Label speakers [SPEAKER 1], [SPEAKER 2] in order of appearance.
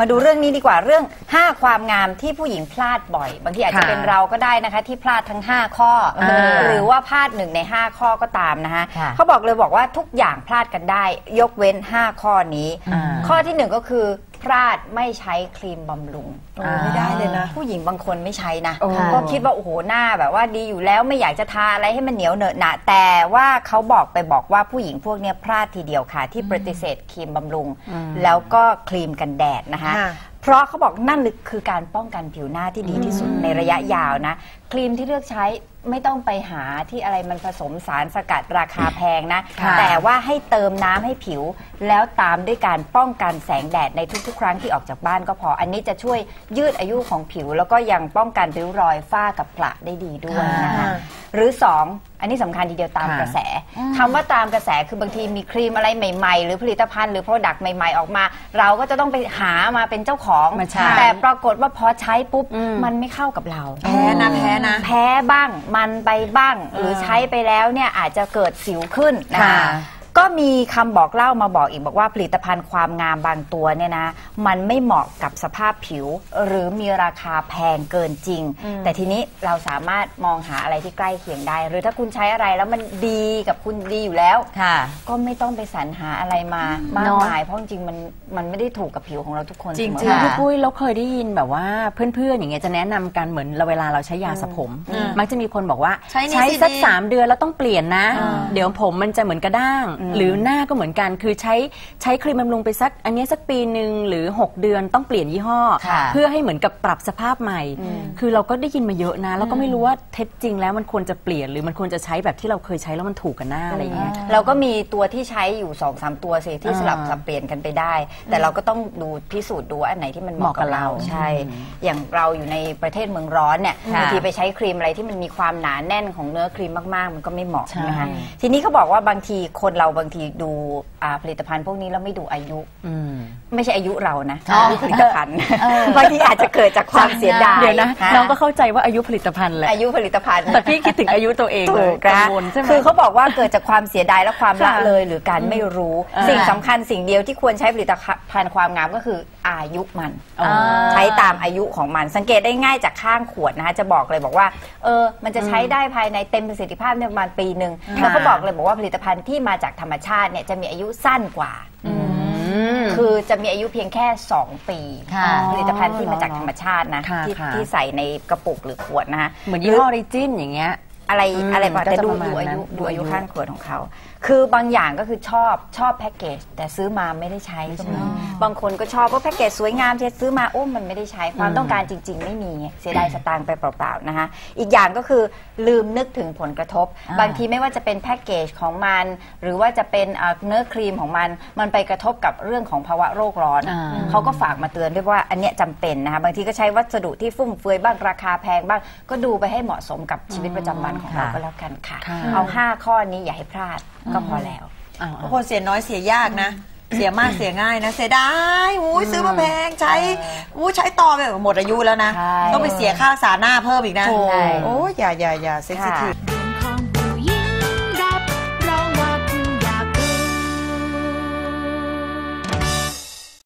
[SPEAKER 1] มาดูเรื่องนี้ดีกว่าเรื่อง 5 ความงามที่ผู้หญิงพลาดบ่อย บางทีอาจจะ
[SPEAKER 2] ค่ะ
[SPEAKER 1] เป็นเราก็ได้นะคะที่พลาดทั้ง 5 ข้ออาหรือว่าพลาดหนึ่งใน 5 ข้อก็ตามนะคะ
[SPEAKER 2] ค่ะ
[SPEAKER 1] เขาบอกเลยบอกว่าทุกอย่างพลาดกันได้ ยกเว้น 5 ข้อนี้
[SPEAKER 2] อ่า
[SPEAKER 1] ข้อที่หนึ่งก็คือ พลาดไม่ใช้ครีมบำรุง
[SPEAKER 3] โอ้ไม่ได้เลยนะ
[SPEAKER 1] ผู้หญิงบางคนไม่ใช้นะ
[SPEAKER 2] โอ้
[SPEAKER 1] ก็คิดว่า โอ้โห หน้าแบบว่าดีอยู่แล้วไม่อยากจะทาอะไรให้มันเหนียวเหนอะหนะ แต่ว่าเขาบอกไปบอกว่าผู้หญิงพวกเนี้ยพลาดทีเดียวค่ะ ที่ปฏิเสธครีมบำรุง แล้วก็ครีมกันแดดนะคะ
[SPEAKER 3] ค่ะ
[SPEAKER 1] เพราะเขาบอกนั่นคือการป้องกันผิวหน้าที่ดีที่สุดในระยะยาวนะ ครีมที่เลือกใช้ ไม่ต้องไปหาที่อะไรมันผสมสารสกัดราคาแพงนะ
[SPEAKER 2] ค่ะ
[SPEAKER 1] แต่ว่าให้เติมน้ำให้ผิว แล้วตามด้วยการป้องกันแสงแดดในทุกๆ ครั้งที่ออกจากบ้านก็พอ อันนี้จะช่วยยืดอายุของผิว แล้วก็ยังป้องกันริ้วรอยฝ้ากับกระได้ดีด้วยนะคะ
[SPEAKER 3] ค่ะ
[SPEAKER 1] หรือ 2 อันนี้สำคัญทีเดียวตาม
[SPEAKER 2] ค่ะ
[SPEAKER 1] กระแสคำว่าตามกระแสคือบางทีมีครีมอะไรใหม่ๆ หรือผลิตภัณฑ์หรือโปรดักต์ใหม่ๆ ออกมา เราก็จะต้องไปหามาเป็นเจ้าของ
[SPEAKER 2] มาใช้
[SPEAKER 1] แต่ปรากฏว่าพอใช้ปุ๊บ
[SPEAKER 2] อืม
[SPEAKER 1] มันไม่เข้ากับเรา
[SPEAKER 3] แพ้นะแพ้นะ
[SPEAKER 1] แพ้บ้างมันไปบ้าง หรือใช้ไปแล้วเนี่ยอาจจะเกิดสิวขึ้นนะ
[SPEAKER 2] ค่ะ
[SPEAKER 1] คะ ก็มีคำบอกเล่ามาบอกอีกบอกว่าผลิตภัณฑ์ความงามบางตัวเนี่ยนะ มันไม่เหมาะกับสภาพผิว หรือมีราคาแพงเกินจริง แต่ทีนี้เราสามารถมองหาอะไรที่ใกล้เคียงได้ หรือถ้าคุณใช้อะไรแล้วมันดีกับคุณดีอยู่แล้ว
[SPEAKER 2] ค่ะ
[SPEAKER 1] ก็ไม่ต้องไปสรรหาอะไรมามากมายเพราะจริงๆมันมันไม่ได้ถูกกับผิวของเราทุกคน
[SPEAKER 3] จริงๆ
[SPEAKER 1] เสมอ
[SPEAKER 2] จริง
[SPEAKER 1] ไป
[SPEAKER 2] พี่ปุ้ยเราเคยได้ยินแบบว่าเพื่อนๆอย่างเงี้ยจะแนะนำกันเหมือนเราเวลาเราใช้ยาสระผม มักจะมีคนบอกว่า
[SPEAKER 3] ใช้นี่สิ
[SPEAKER 2] สัก
[SPEAKER 3] ดี
[SPEAKER 2] สามเดือนแล้วต้องเปลี่ยนนะ เดี๋ยวผมมันจะเหมือนกระด้างหรือหน้าก็เหมือนกันคือใช้ใช้ครีมบำรุงไปสัก อันเนี้ยสักปีหนึ่งหรือ 6 เดือนต้องเปลี่ยนยี่ห้อ
[SPEAKER 1] ค่ะ
[SPEAKER 2] เพื่อให้เหมือนกับปรับสภาพใหม่ คือเราก็ได้ยินมาเยอะนะ แล้วก็ไม่รู้ว่าเท็จจริงแล้วมันควรจะเปลี่ยน หรือมันควรจะใช้แบบที่เราเคยใช้แล้วมันถูกกับหน้าอะไรอย่างเงี้ย
[SPEAKER 1] เราก็มีตัวที่ใช้อยู่2อสตัวสิที่
[SPEAKER 2] อ่า
[SPEAKER 1] สลับสับเปลี่ยนกันไปได้ แต่เราก็ต้องดูพิสูจน์ดูว่าอันไหนที่มันเหมาะกับ
[SPEAKER 2] เหมาะกับ
[SPEAKER 1] เรา
[SPEAKER 2] เรา
[SPEAKER 1] ใช่ อย่างเราอยู่ในประเทศเมืองร้อนเนี่ย
[SPEAKER 2] ค่ะ
[SPEAKER 1] บางทีไปใช้ครีมอะไรที่มันมีความหนาแน่นของเนื้อครีมมากๆ มันก็ไม่เหมาะ
[SPEAKER 2] ใช่
[SPEAKER 1] นะคะทีนี้เขาบอกว่าบางทีคนเราบางทีดูอ่าผลิตภัณฑ์พวกนี้แล้วไม่ดูอายุ
[SPEAKER 2] อืม
[SPEAKER 1] ไม่ใช่อายุเรานะ
[SPEAKER 2] อ๋อ
[SPEAKER 1] อายุผลิตภัณฑ์บางทีอาจจะเกิดจากความเสียดาย
[SPEAKER 2] เดี๋ยวนะน้องก็เข้าใจว่าอายุผลิตภัณฑ์แหละ
[SPEAKER 1] อายุผลิตภัณฑ์
[SPEAKER 2] แต่พี่คิดถึงอายุตัวเองเลย
[SPEAKER 1] ถูก
[SPEAKER 2] กั
[SPEAKER 1] นะ
[SPEAKER 2] งวลใช่ไหม
[SPEAKER 1] คือเขาบอกว่าเกิดจากความเสียดายและความละ
[SPEAKER 2] ค่ะ
[SPEAKER 1] เลยหรือการไม่รู้
[SPEAKER 2] อ่า
[SPEAKER 1] สิ่งสำคัญสิ่งเดียวที่ควรใช้ผลิตภัณฑ์ความงามก็คืออายุมัน
[SPEAKER 2] อ๋อ
[SPEAKER 1] ใช้ตามอายุของมัน สังเกตได้ง่ายจากข้างขวดนะคะจะบอกเลยบอกว่าเออมันจะใช้ได้ภายในเต็มประสิทธิภาพเนี่ยประมาณปีหนึ่งแล้วก็บอกเลยบอกว่าผลิตภัณฑ์ที่มาจากธรรมชาติเนี่ยจะมีอายุสั้นกว่าคือจะมีอายุเพียงแค่ 2 ปี
[SPEAKER 2] ค่ะ
[SPEAKER 1] ผลิตภัณฑ์ที่มาจากธรรมชาตินะ
[SPEAKER 2] ค่ะ
[SPEAKER 1] ที่
[SPEAKER 2] ค่ะ
[SPEAKER 1] ที่ใส่ในกระปุกหรือขวดนะคะ
[SPEAKER 2] เหมือนยี่ห้อออริจินอย่างเงี้ย
[SPEAKER 1] อะไร
[SPEAKER 2] อืม
[SPEAKER 1] อะไรแบบ
[SPEAKER 2] ก็
[SPEAKER 1] แต่
[SPEAKER 2] จะ
[SPEAKER 1] ดู
[SPEAKER 2] ประมาณ
[SPEAKER 1] ดูอายุ
[SPEAKER 2] นั้น
[SPEAKER 1] ดูอายุ
[SPEAKER 2] ดูอายุ
[SPEAKER 1] ข้างขวดของเขา คือบางอย่างก็คือชอบชอบแพ็กเกจแต่ซื้อมาไม่ได้ใช้ก็มีบางคนก็ชอบว่าแพ็กเกจสวยงามที่ซื้อมาโอ้มันไม่ได้ใช้ความต้องการจริง ๆ ไม่มีเสียดายสตางค์ไปเปล่าๆนะคะอีกอย่างก็คือลืมนึกถึงผลกระทบ
[SPEAKER 2] อ่า
[SPEAKER 1] บางทีไม่ว่าจะเป็นแพ็กเกจของมัน หรือว่าจะเป็นเอ่อเนื้อครีมของมัน มันไปกระทบกับเรื่องของภาวะโรคร้อน
[SPEAKER 2] อ่า
[SPEAKER 1] เขาก็ฝากมาเตือนด้วยว่าอันเนี้ยจำเป็นนะคะบางทีก็ใช้วัสดุที่ฟุ่มเฟือยบ้างราคาแพงบ้างก็ดูไปให้เหมาะสมกับชีวิตประจำวันของเรา
[SPEAKER 2] ค่ะ
[SPEAKER 1] ก็แล้วกันค่ะ
[SPEAKER 2] ค่ะ
[SPEAKER 1] เอา5ข้อนี้อย่าให้พลาดก็พอแล้ว
[SPEAKER 2] อ้าว
[SPEAKER 3] บางคนเสียน้อยเสียยากนะ เสียมากเสียง่ายนะ เสียดายอุ้ยซื้อมาแพงใช้อุ้ยใช้ต่อไปหมดอายุแล้วนะ
[SPEAKER 1] ใช่
[SPEAKER 3] ต้องไปเสียค่ารักษาหน้าเพิ่มอีกนะ
[SPEAKER 1] ถูก
[SPEAKER 3] โอ้ยอย่าอย่าอย่าเซ็กซิทีฟ